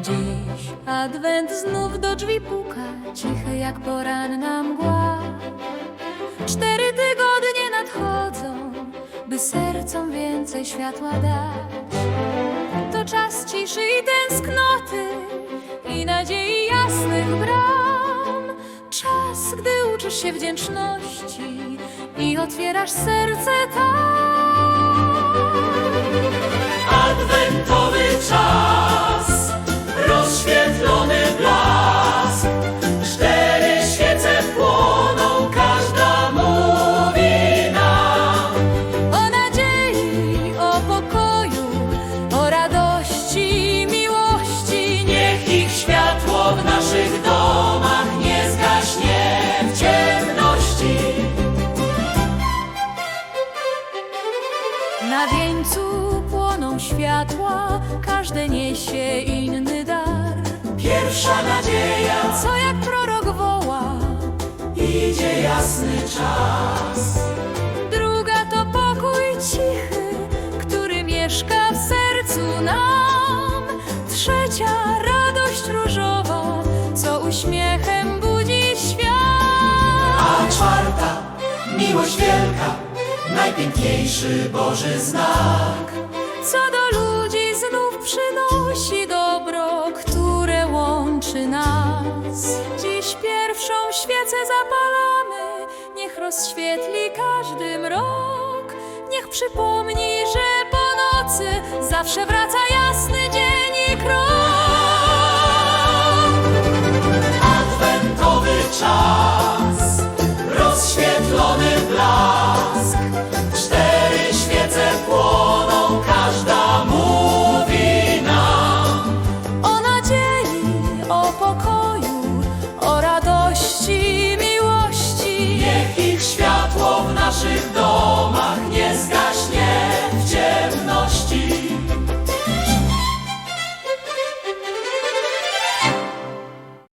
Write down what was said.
Dziś adwent znów do drzwi puka, cichy jak poranna mgła. Cztery tygodnie nadchodzą, by sercom więcej światła dać. To czas ciszy i tęsknoty i nadziei jasnych bram. Czas, gdy uczysz się wdzięczności i otwierasz serce tak. Na wieńcu płoną światła, każde niesie inny dar. Pierwsza nadzieja, Co jak prorok woła, idzie jasny czas. druga to pokój cichy, który mieszka w sercu nam. Trzecia radość różowa, co uśmiechem budzi świat. A czwarta, miłość wielka, najpiękniejszy Boży znak. Co do ludzi znów przynosi dobro, które łączy nas. Dziś pierwszą świecę zapalamy, niech rozświetli każdy mrok. Niech przypomni, że po nocy zawsze wraca jasny dzień i krok.